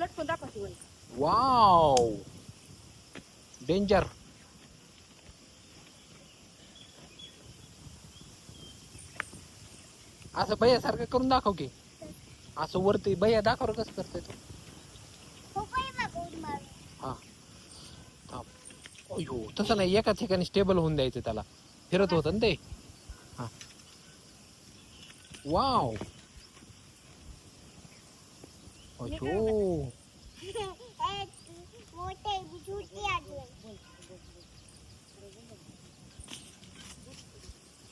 लटकून दाखवते वर. वाव डेंजर असं भैया सारखं करून दाखव की. असं वरती भैया दाखव कसं करतोय तो. हा थांब. अयो तसं नाही एका ठिकाणी स्टेबल होऊन द्यायचं त्याला. फिरत होतं ना ते. हा. वाव अयो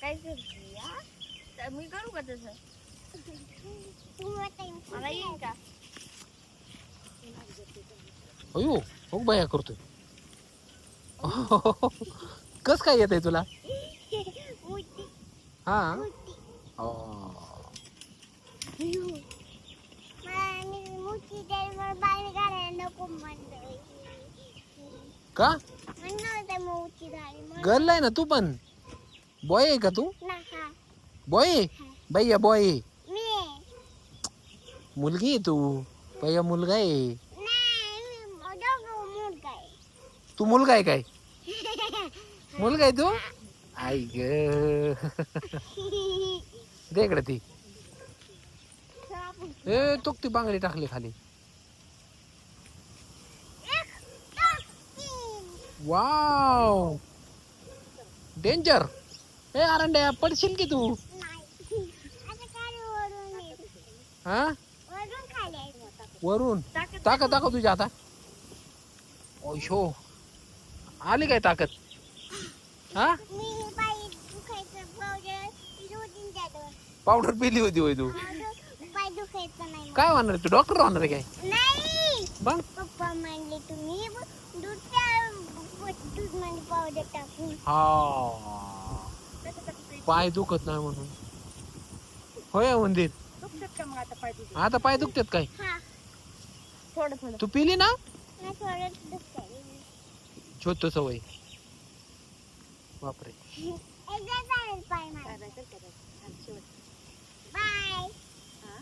काय करते मी करू का तसं मला येईल का अयो हो करतोय कस काय येत आहे तुला हा का? गर्ल आहे ना तू पण? बॉय आहे का तू? बॉय भैया बॉय मुलगी आहे तू? भैया मुलगा आहे. तू मुलगा आहे काय? मुलगा आहे तू? आई ग. इकडे ती. ए तो ती बांगडी टाकली खाली. वाव डेंजर ए अरंड्या पडशील की तू हा वरून ताकद दाखव तुझ्या आता ओशो आली काय ताकद हा पावडर पिली होती होय तू पाय दुखायचं नाही काय होणार तू डॉक्टर होणार काय नाही मग पप्पा म्हणले तुम्ही दूधमध्ये पावडर टाकून. हा. कसं टाकते पाय दुखत नाही म्हणून. होय मंदिर दुखतात का मग आता पाय तुझे आता पाय दुखतात काय? हा. थोडं थोडं. तू पिली ना? नाही थोडं दुखतंय. छोट सवय. बापरे. एकदा चालेल पाय मला काय. आणि शेवट. बाय. हा?